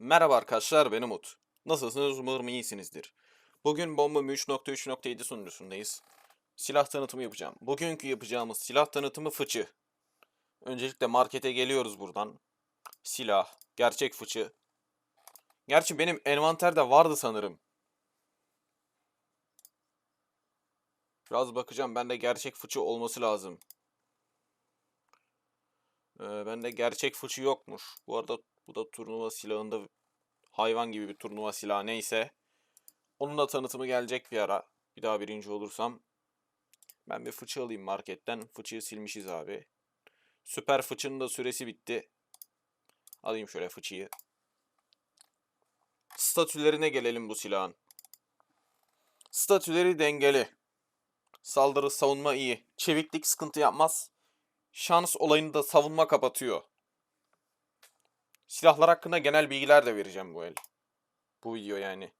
Merhaba arkadaşlar ben Umut. Nasılsınız umarım iyisinizdir. Bugün Bomba 3.3.7 sunucusundayız. Silah tanıtımı yapacağım. Bugünkü yapacağımız silah tanıtımı fıçı. Öncelikle markete geliyoruz buradan. Silah, gerçek fıçı. Gerçi benim envanterde vardı sanırım. Biraz bakacağım bende gerçek fıçı olması lazım. Ee, bende gerçek fıçı yokmuş. Bu arada bu da turnuva silahında hayvan gibi bir turnuva silahı neyse. Onun da tanıtımı gelecek bir ara. Bir daha birinci olursam. Ben bir fıçı alayım marketten. Fıçıyı silmişiz abi. Süper fıçının da süresi bitti. Alayım şöyle fıçıyı. Statülerine gelelim bu silahın. Statüleri dengeli. Saldırı savunma iyi. Çeviklik sıkıntı yapmaz. Şans olayını da savunma kapatıyor. Silahlar hakkında genel bilgiler de vereceğim bu el. Bu video yani.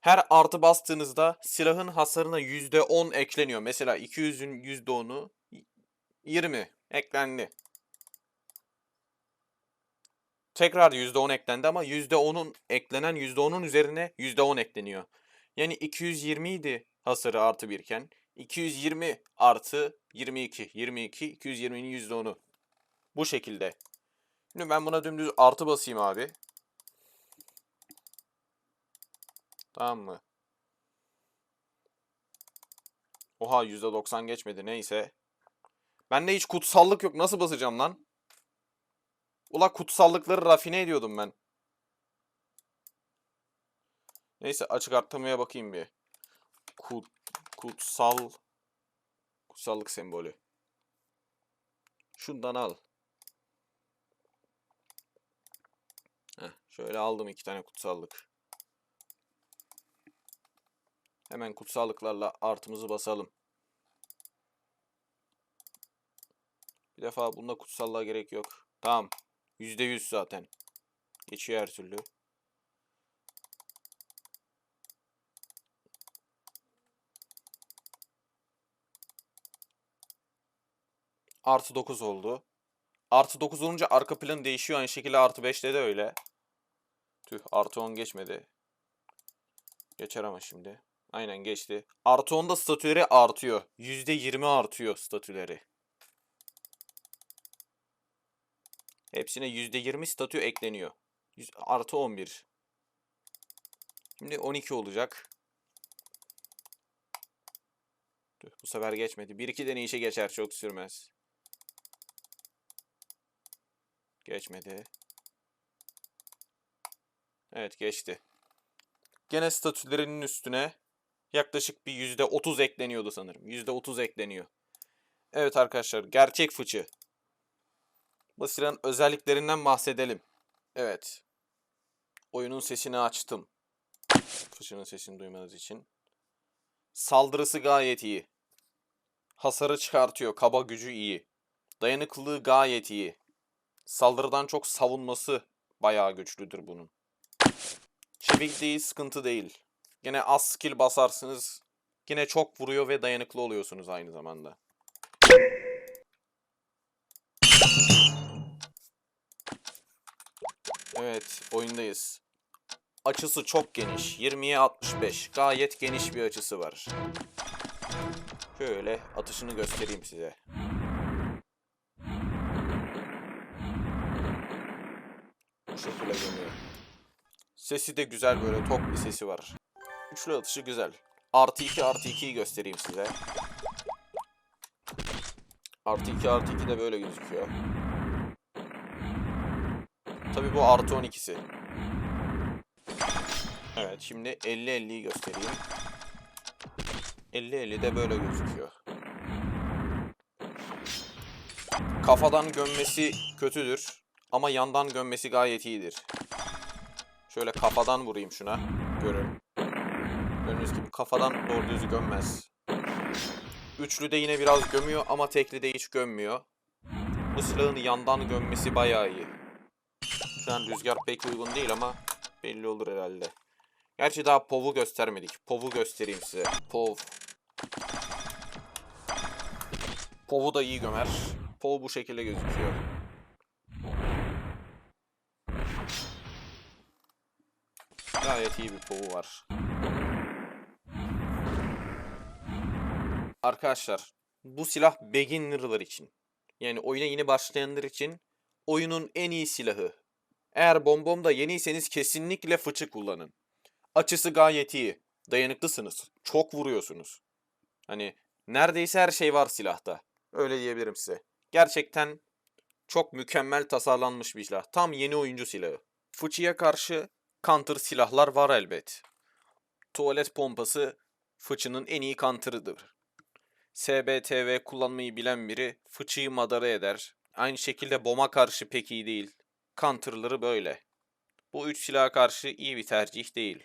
Her artı bastığınızda silahın hasarına %10 ekleniyor. Mesela 200'ün %10'u 20 eklendi. Tekrar %10 eklendi ama %10'un eklenen %10'un üzerine %10 ekleniyor. Yani 220 idi hasarı artı birken 220 artı 22 22 220'nin %10'u. Bu şekilde. Şimdi ben buna dümdüz artı basayım abi. Tamam mı? Oha %90 geçmedi neyse. Bende hiç kutsallık yok. Nasıl basacağım lan? Ula kutsallıkları rafine ediyordum ben. Neyse açık arttırmaya bakayım bir. Kut, kutsal kutsallık sembolü. Şundan al. Şöyle aldım iki tane kutsallık. Hemen kutsallıklarla artımızı basalım. Bir defa bunda kutsallığa gerek yok. Tamam. %100 zaten. Geçiyor her türlü. Artı 9 oldu. Artı 9 olunca arka plan değişiyor. Aynı şekilde artı 5'te de öyle. Tüh artı 10 geçmedi. Geçer ama şimdi. Aynen geçti. Artı 10'da statüleri artıyor. %20 artıyor statüleri. Hepsine %20 statü ekleniyor. Artı 11. Şimdi 12 olacak. Tüh, bu sefer geçmedi. 1-2 deneyişe geçer. Çok sürmez. Geçmedi. Evet geçti. Gene statülerinin üstüne yaklaşık bir %30 ekleniyordu sanırım. %30 ekleniyor. Evet arkadaşlar gerçek fıçı. Bu özelliklerinden bahsedelim. Evet. Oyunun sesini açtım. Fıçının sesini duymanız için. Saldırısı gayet iyi. Hasarı çıkartıyor. Kaba gücü iyi. Dayanıklılığı gayet iyi. Saldırıdan çok savunması bayağı güçlüdür bunun. Çevikliği sıkıntı değil. Gene az skill basarsınız. Yine çok vuruyor ve dayanıklı oluyorsunuz aynı zamanda. Evet, oyundayız. Açısı çok geniş. 20'ye 65. Gayet geniş bir açısı var. Şöyle atışını göstereyim size. Bu şekilde dönüyor. Sesi de güzel böyle tok bir sesi var. Üçlü atışı güzel. Artı 2 artı 2'yi göstereyim size. Artı 2 artı 2 de böyle gözüküyor. Tabi bu artı 12'si. Evet şimdi 50-50'yi göstereyim. 50-50 de böyle gözüküyor. Kafadan gömmesi kötüdür. Ama yandan gömmesi gayet iyidir. Şöyle kafadan vurayım şuna. Görün. Gördüğünüz gibi kafadan doğru düz gömmez. Üçlü de yine biraz gömüyor ama tekli de hiç gömmüyor. Bu silahın yandan gömmesi bayağı iyi. Şu an rüzgar pek uygun değil ama belli olur herhalde. Gerçi daha POV'u göstermedik. POV'u göstereyim size. POV. POV'u da iyi gömer. POV bu şekilde gözüküyor. İyi bir povu var. Arkadaşlar bu silah beginner'lar için. Yani oyuna yeni başlayanlar için oyunun en iyi silahı. Eğer bombomda yeniyseniz kesinlikle fıçı kullanın. Açısı gayet iyi. Dayanıklısınız. Çok vuruyorsunuz. Hani neredeyse her şey var silahta. Öyle diyebilirim size. Gerçekten çok mükemmel tasarlanmış bir silah. Tam yeni oyuncu silahı. Fıçıya karşı counter silahlar var elbet. Tuvalet pompası fıçının en iyi counter'ıdır. SBTV kullanmayı bilen biri fıçıyı madara eder. Aynı şekilde bomba karşı pek iyi değil. Counter'ları böyle. Bu üç silaha karşı iyi bir tercih değil.